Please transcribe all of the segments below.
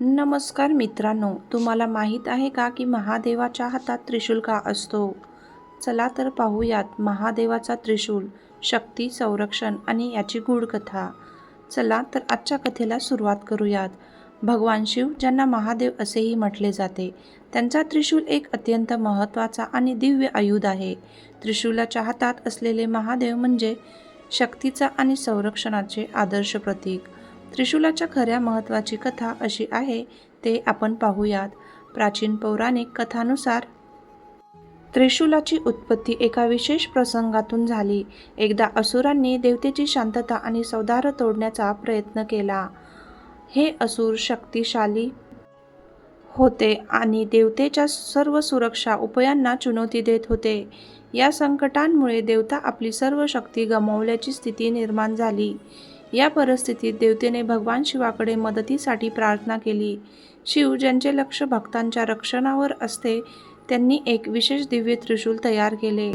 नमस्कार मित्रांनो तुम्हाला माहीत आहे का की महादेवाच्या हातात त्रिशूल का असतो? चला तर पाहूयात महादेवाचा त्रिशूल शक्ती संरक्षण आणि याची गूढ कथा चला तर आजच्या कथेला सुरुवात करूयात. भगवान शिव ज्यांना महादेव असेही म्हटले जाते त्यांचा त्रिशूल एक अत्यंत महत्त्वाचा आणि दिव्य आयुध आहे. त्रिशूलाच्या हातात असलेले महादेव म्हणजे शक्तीचा आणि संरक्षणाचे आदर्श प्रतीक. त्रिशूलाच्या खऱ्या महत्त्वाची कथा अशी आहे ते आपण पाहूयात. प्राचीन पौराणिक कथानुसार त्रिशूलाची उत्पत्ती एका विशेष प्रसंगातून झाली. एकदा असुरांनी देवतेची शांतता आणि सौदार्य तोडण्याचा प्रयत्न केला. हे असुर शक्तिशाली होते आणि देवतेच्या सर्व सुरक्षा उपायांना चुनौती देत होते. या संकटांमुळे देवता आपली सर्व शक्ती गमावल्याची स्थिती निर्माण झाली. या परिस्थितीत देवतेने भगवान शिवाकडे मदतीसाठी प्रार्थना केली. शिव ज्यांचे लक्ष भक्तांच्या रक्षणावर असते त्यांनी एक विशेष दिव्य त्रिशूल तयार केले.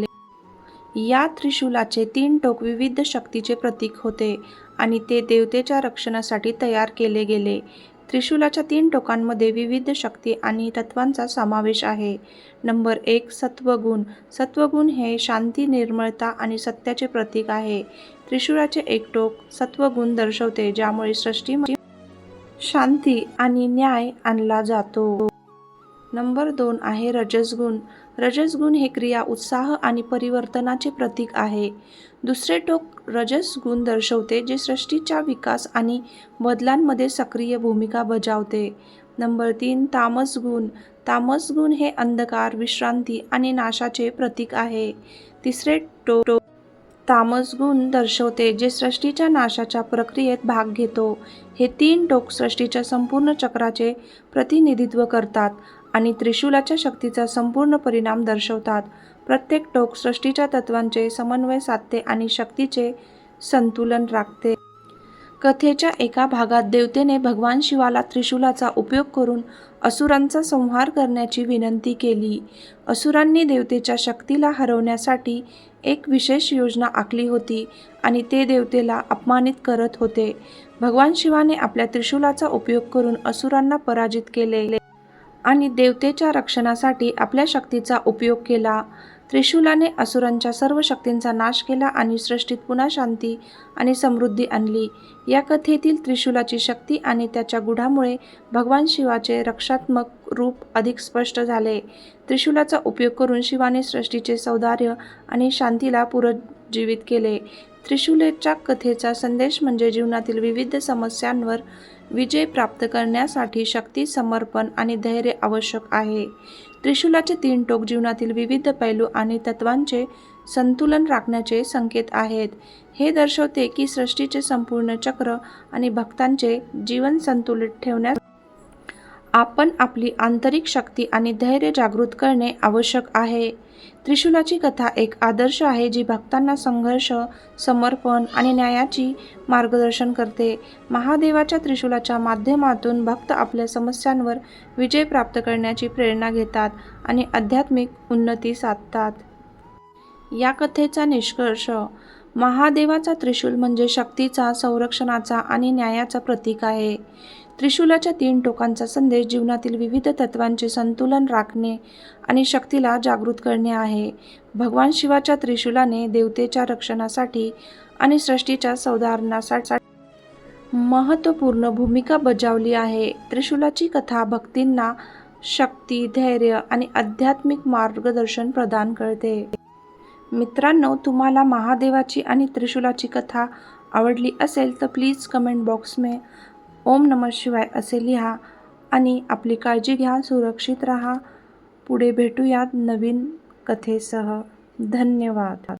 या त्रिशूलाचे तीन टोक विविध शक्तीचे प्रतीक होते आणि ते देवतेच्या रक्षणासाठी तयार केले गेले. त्रिशूलाच्या तीन टोकांमध्ये विविध शक्ती आणि तत्वांचा समावेश आहे. नंबर एक सत्वगुण. सत्वगुण हे शांती निर्मळता आणि सत्याचे प्रतीक आहे. त्रिशूलाचे एक टोक सत्वगुण दर्शवते ज्यामुळे सृष्टीमध्ये शांती आणि न्याय आणला जातो. नंबर दोन आहे रजसगुण रजसगुण हे क्रिया उत्साह आणि परिवर्तनाचे प्रतीक आहे. दुसरे टोक रजसगुण दर्शवते जे सृष्टीच्या विकास आणि बदलांमध्ये सक्रिय भूमिका बजावते. नंबर तीन तामस गुण. हे अंधकार विश्रांती आणि नाशाचे प्रतीक आहे. तिसरे टोक टो तामसगुण दर्शवते जे सृष्टीच्या नाशाच्या प्रक्रियेत भाग घेतो. हे तीन टोक सृष्टीच्या संपूर्ण चक्राचे प्रतिनिधित्व करतात. आणि त्रिशूलाच्या शक्तीचा संपूर्ण परिणाम दर्शवतात. प्रत्येक टोक सृष्टीच्या तत्वांचे समन्वय साधते आणि शक्तीचे संतुलन राखते. कथेच्या एका भागात देवतेने भगवान शिवाला त्रिशूलाचा उपयोग करून असुरांचा संहार करण्याची विनंती केली. असुरांनी देवतेच्या शक्तीला हरवण्यासाठी एक विशेष योजना आखली होती आणि ते देवतेला अपमानित करत होते. भगवान शिवाने आपल्या त्रिशूलाचा उपयोग करून असुरांना पराजित केले. आणि देवतेच्या रक्षणासाठी आपल्या शक्तीचा उपयोग केला. त्रिशूलाने असुरांच्या सर्व शक्तींचा नाश केला आणि सृष्टीत पुन्हा शांती आणि समृद्धी आणली. या कथेतील त्रिशूलाची शक्ती आणि त्याच्या गुढामुळे भगवान शिवाचे रक्षात्मक रूप अधिक स्पष्ट झाले. त्रिशूलाचा उपयोग करून शिवाने सृष्टीचे सौंदर्य आणि शांतीला पुनरुज्जीवित केले. त्रिशूलेच्या कथेचा संदेश म्हणजे जीवनातील विविध समस्यांवर विजय प्राप्त करण्यासाठी शक्ती समर्पण आणि धैर्य आवश्यक आहे. त्रिशूलाचे तीन टोक जीवनातील विविध पैलू आणि तत्वांचे संतुलन राखण्याचे संकेत आहेत. हे दर्शवते की सृष्टीचे संपूर्ण चक्र आणि भक्तांचे जीवन संतुलित ठेवण्यास आपण आपली आंतरिक शक्ती आणि धैर्य जागृत करणे आवश्यक आहे. त्रिशूलाची कथा एक आदर्श आहे जी भक्तांना संघर्ष समर्पण आणि न्यायाची मार्गदर्शन करते. महादेवाच्या त्रिशूलाच्या माध्यमातून भक्त आपल्या समस्यांवर विजय प्राप्त करण्याची प्रेरणा घेतात आणि आध्यात्मिक उन्नती साधतात. या कथेचा निष्कर्ष महादेवाचा त्रिशूल म्हणजे शक्तीचा संरक्षणाचा आणि न्यायाचा प्रतीक आहे. त्रिशूलाच्या तीन टोकांचा संदेश जीवनातील विविध तत्वांचे संतुलन राखणे आणि शक्तीला जागृत करणे आहे. भगवान शिवाच्या त्रिशूलाने देवतेच्या रक्षणासाठी आणि सृष्टीच्या सौधारणासाठी महत्त्वपूर्ण भूमिका बजावली आहे. त्रिशूलाची कथा भक्तींना शक्ती धैर्य आणि आध्यात्मिक मार्गदर्शन प्रदान करते. मित्रांनो तुम्हाला महादेवाची आणि त्रिशूलाची कथा आवडली असेल तर प्लीज कमेंट बॉक्स में ओम नमः शिवाय असे लिहा आणि आपली काळजी घ्या सुरक्षित राहा. पुढे भेटूयात नवीन कथेसह. धन्यवाद.